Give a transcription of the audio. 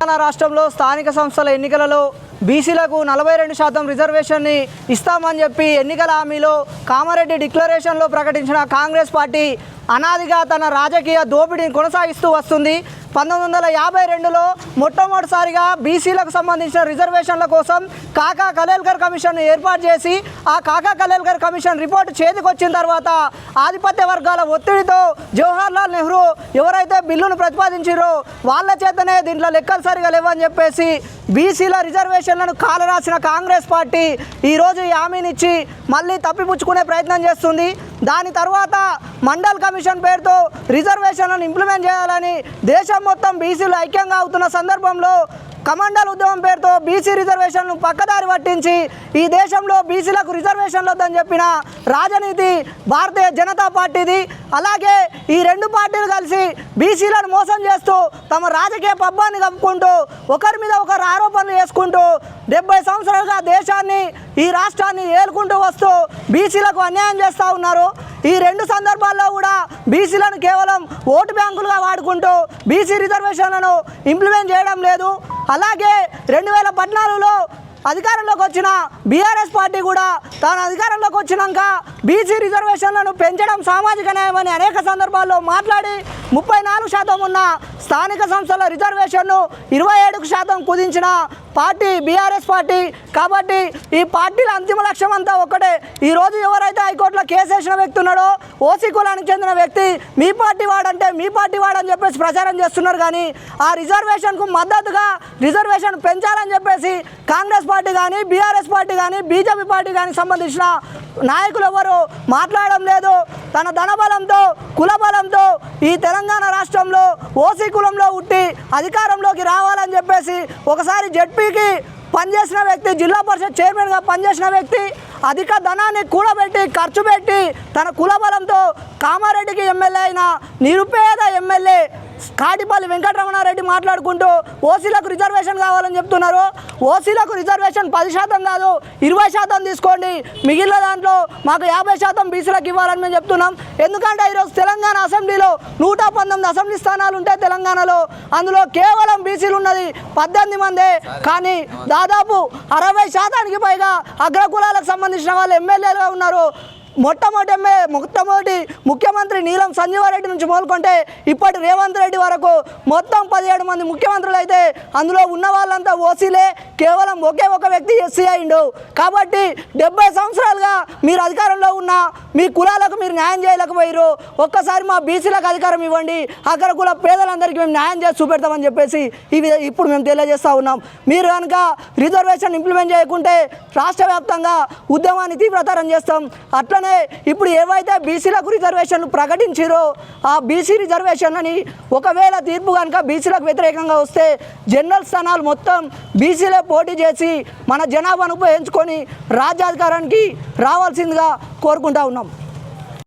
తెలంగాణ రాష్ట్రంలో స్థానిక సంస్థల ఎన్నికలలో బీసీలకు నలభై రెండు శాతం రిజర్వేషన్ని ఇస్తామని చెప్పి ఎన్నికల హామీలో కామారెడ్డి డిక్లరేషన్లో ప్రకటించిన కాంగ్రెస్ పార్టీ అనాదిగా తన రాజకీయ దోపిడీని కొనసాగిస్తూ వస్తుంది. పంతొమ్మిది వందల యాభై రెండులో మొట్టమొదటిసారిగా బీసీలకు సంబంధించిన రిజర్వేషన్ల కోసం కాకా కలేల్కర్ కమిషన్ ఏర్పాటు చేసి ఆ కాకా కలేల్కర్ కమిషన్ రిపోర్ట్ చేతికొచ్చిన తర్వాత ఆధిపత్య వర్గాల ఒత్తిడితో జవహర్లాల్ నెహ్రూ ఎవరైతే బిల్లును ప్రతిపాదించారో వాళ్ళ చేతనే దీంట్లో లెక్కలు సరిగా లేవని చెప్పేసి బీసీల రిజర్వేషన్లను కాలరాసిన కాంగ్రెస్ పార్టీ ఈరోజు ఈ హామీనిచ్చి మళ్ళీ తప్పిపుచ్చుకునే ప్రయత్నం చేస్తుంది. దాని తర్వాత మండల్ కమిషన్ పేరుతో రిజర్వేషన్లను ఇంప్లిమెంట్ చేయాలని దేశం మొత్తం బీసీలు ఐక్యంగా అవుతున్న సందర్భంలో కమండల్ ఉద్యమం పేరుతో బీసీ రిజర్వేషన్ను పక్కదారి పట్టించి ఈ దేశంలో బీసీలకు రిజర్వేషన్లు వద్దని చెప్పిన రాజనీతి భారతీయ జనతా పార్టీది. అలాగే ఈ రెండు పార్టీలు కలిసి బీసీలను మోసం చేస్తూ తమ రాజకీయ పబ్బాన్ని కప్పుకుంటూ ఒకరి మీద ఒకరు ఆరోపణలు చేసుకుంటూ డెబ్బై సంవత్సరాలుగా దేశాన్ని ఈ రాష్ట్రాన్ని ఏలుకుంటూ వస్తూ బీసీలకు అన్యాయం చేస్తూ ఉన్నారు. ఈ రెండు సందర్భాల్లో కూడా బీసీలను కేవలం ఓటు బ్యాంకులుగా వాడుకుంటూ బీసీ రిజర్వేషన్లను ఇంప్లిమెంట్ చేయడం లేదు. అలాగే రెండు వేల పద్నాలుగులో అధికారంలోకి వచ్చిన బీఆర్ఎస్ పార్టీ కూడా తాను అధికారంలోకి వచ్చినాక బీసీ రిజర్వేషన్లను పెంచడం సామాజిక న్యాయమని అని అనేక సందర్భాల్లో మాట్లాడి ముప్పై నాలుగు శాతం ఉన్న స్థానిక సంస్థల రిజర్వేషన్ను ఇరవై ఏడుకు శాతం కుదించిన పార్టీ బీఆర్ఎస్ పార్టీ కాబట్టి ఈ పార్టీల అంతిమ లక్ష్యం అంతా ఒక్కటే. ఈరోజు ఎవరైతే హైకోర్టులో కేసు వేసిన వ్యక్తి ఉన్నాడో ఓసీ కులానికి చెందిన వ్యక్తి మీ పార్టీ వాడంటే మీ పార్టీ వాడని చెప్పేసి ప్రచారం చేస్తున్నారు కానీ ఆ రిజర్వేషన్కు మద్దతుగా రిజర్వేషన్ పెంచాలని చెప్పేసి కాంగ్రెస్ పార్టీ కానీ బీఆర్ఎస్ పార్టీ కానీ బీజేపీ పార్టీ కానీ సంబంధించిన నాయకులు ఎవరు మాట్లాడడం లేదు. తన ధనబలంతో కులబలంతో ఈ తెలంగాణ రాష్ట్రంలో ఓసీ కులంలో ఉట్టి అధికారంలోకి రావాలని చెప్పేసి ఒకసారి జడ్పీకి పనిచేసిన వ్యక్తి జిల్లా పరిషత్ చైర్మన్గా పనిచేసిన వ్యక్తి అధిక ధనాన్ని కూడబెట్టి ఖర్చు పెట్టి తన కులబలంతో కామారెడ్డికి ఎమ్మెల్యే అయిన నిరుపేద ఎమ్మెల్యే కాటిపల్లి వెంకటరమణారెడ్డి మాట్లాడుకుంటూ ఓసీలకు రిజర్వేషన్ కావాలని చెప్తున్నారు. ఓసీలకు రిజర్వేషన్ పది శాతం కాదు ఇరవై శాతం తీసుకోండి. మిగిలిన దాంట్లో మాకు యాభై శాతం బీసీలకు ఇవ్వాలని మేము చెప్తున్నాం. ఎందుకంటే ఈరోజు తెలంగాణ అసెంబ్లీలో నూట పంతొమ్మిది అసెంబ్లీ స్థానాలు ఉంటాయి తెలంగాణలో. అందులో కేవలం బీసీలు ఉన్నది పద్దెనిమిది మందే. కానీ దాదాపు అరవై శాతానికి పైగా అగ్రకులాలకు సంబంధించిన వాళ్ళు ఎమ్మెల్యేలుగా ఉన్నారు. మొట్టమొదటి మొట్టమొదటి ముఖ్యమంత్రి నీలం సంజీవారెడ్డి నుంచి మొదలుకుంటే ఇప్పటి రేవంత్ రెడ్డి వరకు మొత్తం పదిహేడు మంది ముఖ్యమంత్రులు అయితే అందులో ఉన్న వాళ్ళంతా ఓసీలే. కేవలం ఒకే ఒక వ్యక్తి ఎస్సీ అయిండు కాబట్టి డెబ్బై సంవత్సరాలుగా మీరు అధికారంలో ఉన్న మీ కులాలకు మీరు న్యాయం చేయలేకపోయారు ఒక్కసారి మా బీసీలకు అధికారం ఇవ్వండి. అగ్ర కుల పేదలందరికీ మేము న్యాయం చేసి చూపెడతామని చెప్పేసి ఇవి ఇప్పుడు మేము తెలియజేస్తూ ఉన్నాం. మీరు కనుక రిజర్వేషన్ ఇంప్లిమెంట్ చేయకుంటే రాష్ట్ర వ్యాప్తంగా ఉద్యమాన్ని తీవ్రతరం చేస్తాం. అట్లనే ఇప్పుడు ఏవైతే బీసీలకు రిజర్వేషన్లు ప్రకటించారో ఆ బీసీ రిజర్వేషన్లని ఒకవేళ తీర్పు కనుక బీసీలకు వ్యతిరేకంగా వస్తే జనరల్ స్థానాలు మొత్తం బీసీలే పోటీ చేసి మన జనాభాను ఉపయోగించుకొని రాజ్యాధికారానికి రావాల్సిందిగా కోరుకుంటా ఉన్నాం.